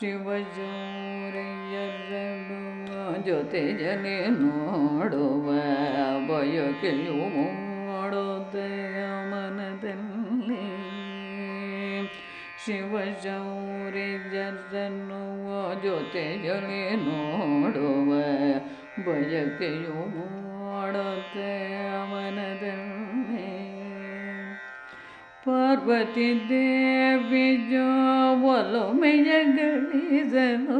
ಶಿವಜೋರೆಯರಡು ಜೊತೆಯಲ್ಲಿ ನೋಡುವ ಬಯಕೆಯು ಮಾಡೋದೆಯ ಮನದಲ್ಲಿ ಶಿವಜೌರಿಯರನ್ನು ಜೊತೆಯಲ್ಲಿ ನೋಡುವ ಬಯಕೆಯು ಮಾಡೋದೆಯ ಮನದಲ್ಲಿ ಪಾರ್ವತಿ ದೇವಿ ಒಲೊಮೆಯ ಗಳಿಸಲು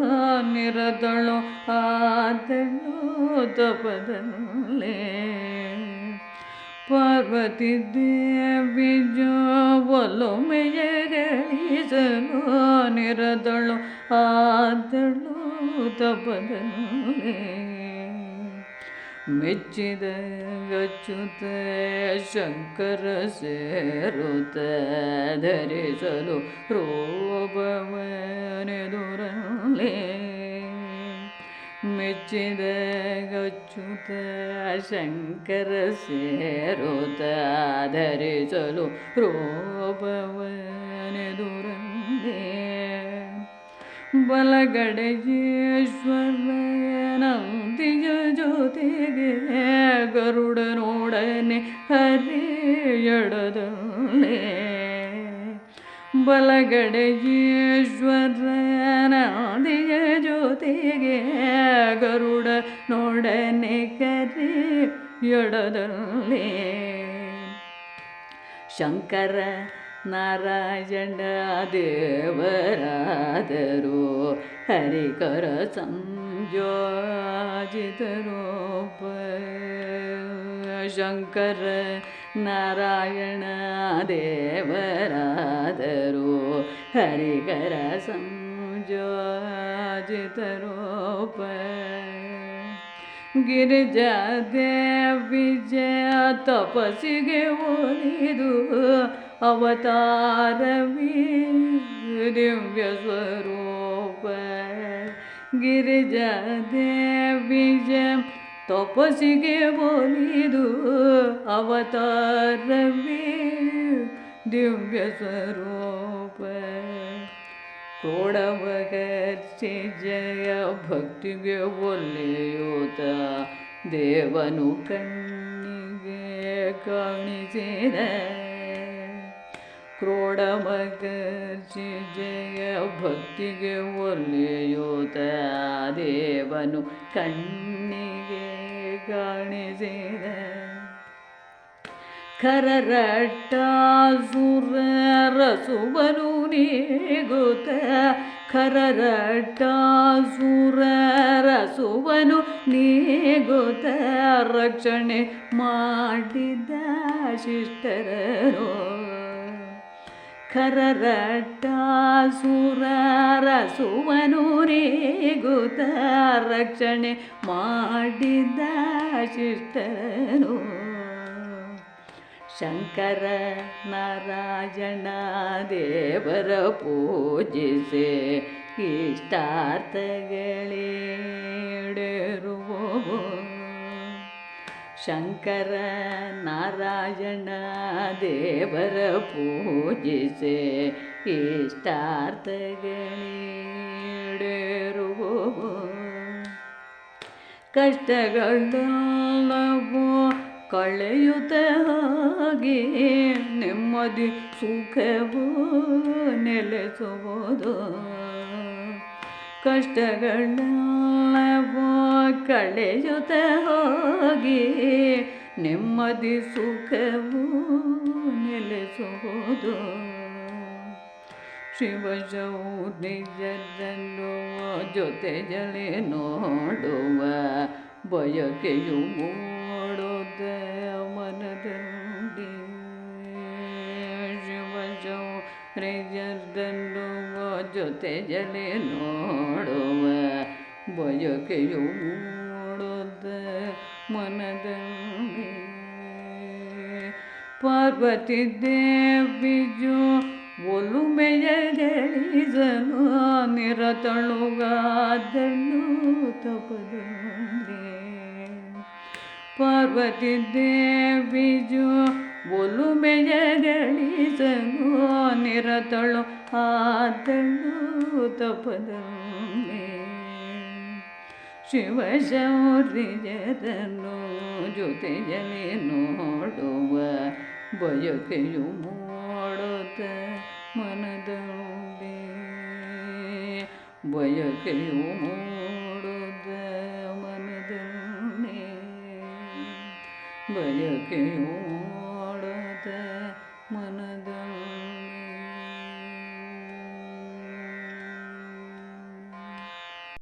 ನಿರದಳು ಆದಳು ತಪದಲ್ಲೇ ಪಾರ್ವತಿ ದೇವಿ ಒಲೊಮೆಯ ಗಳಿಸಲು ನಿರದಳು ಆದಳು ತಪದಲ್ಲೇ ಮೆಚ್ಚಿದ ಗಚ್ಚುತ ಶಂಕರ ಸೇರುತ ಧರಿಸಲು ರೋಬವನೆದುರಲ್ಲೇ ಮೆಚ್ಚಿದ ಗಚ್ಚುತ ಶಂಕರ ಸೇರುತ ಧರಿಸಲು ರೋಬವನೆದುರಲ್ಲೇ ಬಲಗಡೆಯೇಶ್ವರನಂದಿಯ ಜೊತೆಗೆ ಗರುಡನೊಡನೆ ಹರಿಯಡದಲ್ಲೇ. ಬಲಗಡೆಯೇಶ್ವರನಂದಿಯ ಜೊತೆಗೆ ಗರುಡನೊಡನೆ ಕರಿಯಡದಲ್ಲೇ ಶಂಕರ ನಾರಾಯಣ ದೇವರಾದರು ಹರಿಕರ ಸಂಜೋಜಿತರೂಪ ಶಂಕರ ನಾರಾಯಣ ದೇವರಾದರು. ಹರಿಕರ ಸಂಜೋಜಿತರೂಪ ಗಿರಿಜಾದೇವಿ ಜಯ ತಪಸ್ಸಿಗೆ ಒಲಿದು ಅವತಾರವೀ ದಿವ್ಯ ಸ್ವರೂಪ ಗಿರಿಜಾದೇವಿ ಜಯ ತಪಸ್ಸಿಗೆ ಬೋಲಿದು ಅವತಾರವಿ ದಿವ್ಯ ಸ್ವರೂಪ. ಕ್ರೋಡವಗರ್ಚಿ ಜಯ ಭಕ್ತಿಗೆ ಒಲ್ಲೆಯೂತ ದೇವನು ಕಣ್ಣಿಗೆ ಕಾಣಿಸಿದ ಕ್ರೋಡಮಗರ್ಚಿ ಜಯ ಭಕ್ತಿಗೆ ಒಲೆಯೋತ ದೇವನು ಕಣ್ಣಿಗೆ ಕಾಣಿಸಿದ. ಖರರಟ್ಟಾಸುರ ರಸುವನು ನೀಗುತ್ತ. ಖರರಟ್ಟಾಸುರ ರಸುವನು ನೀಗುತ್ತ. ರಕ್ಷಣೆ ಮಾಡಿದ ಶಿಷ್ಟರನು. ಖರರಟ್ಟಾಸುರ ರಸುವನು ನೀಗುತ್ತ ರಕ್ಷಣೆ ಮಾಡಿದ ಶಿಷ್ಟನು. ಶಂಕರ ನಾರಾಯಣ ದೇವರ ಪೂಜಿಸಿ ಇಷ್ಟಾರ್ಥಗಳೇಡಿರುವವು. ಶಂಕರ ನಾರಾಯಣ ದೇವರ ಪೂಜಿಸೆ ಇಷ್ಟಾರ್ಥಗಳೇಡಿರುವವು ಕಷ್ಟಗಳೆಲ್ಲವೂ ಕಳೆಯುತ್ತ ಹೋಗಿ ನೆಮ್ಮದಿ ಸುಖವು ನೆಲೆಸುವುದು. ಕಷ್ಟಗಳೆಲ್ಲವೂ ಕಳೆಯುತ್ತ ಹೋಗಿ ನೆಮ್ಮದಿ ಸುಖವು ನೆಲೆಸುವುದು ಜೊತೆ ಜಲೆ ನೋಡುವ ಬಯಕೆಯು ಮೂಡುತ್ತ ಮನದಲ್ಲಿ. ಶಿವಜೌ ಜೊತೆ ಜಲೆ ನೋಡುವ ಬಯಕೆಯು ಮೂಡುತ್ತ ಮನದಲ್ಲಿ. ಪಾರ್ವತಿ ದೇವಿಜು ಒಲುಮೆಯ ಗಳಿಸಲು ನಿರತಳುಗಾದಳು ತಪದಲ್ಲಿ. ಪಾರ್ವತಿ ದೇವಿಜು ಒಲುಮೆಯ ಗಳಿಸಲು ನಿರತಳು ಆದಳು ತಪದಲ್ಲಿ. ಶಿವಶೌರ್ಯದನು ಜೊತೆಯಲ್ಲಿ ನೋಡುವ ಬಯಕೆಯು ಮಾಡುತ್ತ ಮನದೊಳಗೆ ಬಯಕೆಯು ಮೂಡುತ್ತ ಮನದೊಳಗೆ ಬಯಕೆಯು